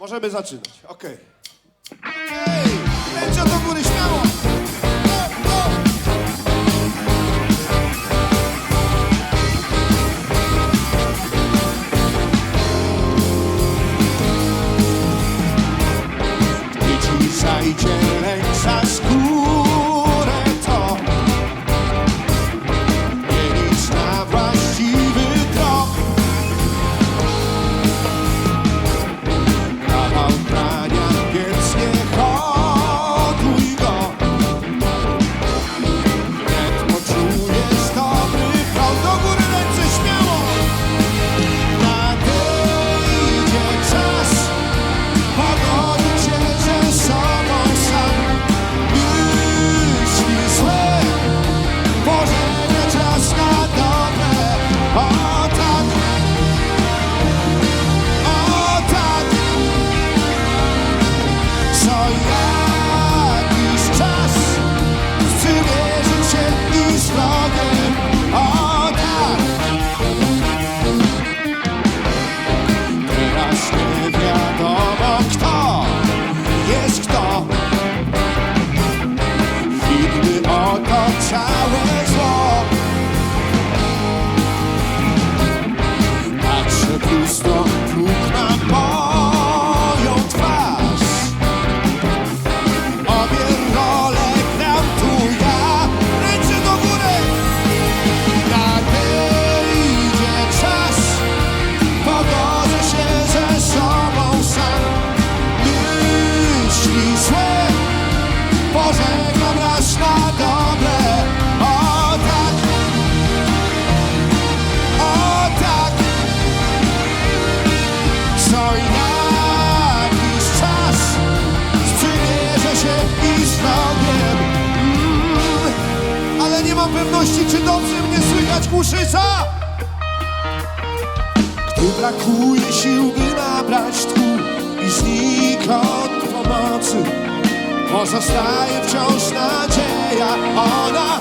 Możemy zaczynać, okej. Okay. Ej, ręce do góry, śmiało! nie mam pewności, czy dobrze mnie słychać kuszyca Gdy brakuje sił, by nabrać tchu I znika od pomocy Pozostaje wciąż nadzieja, ona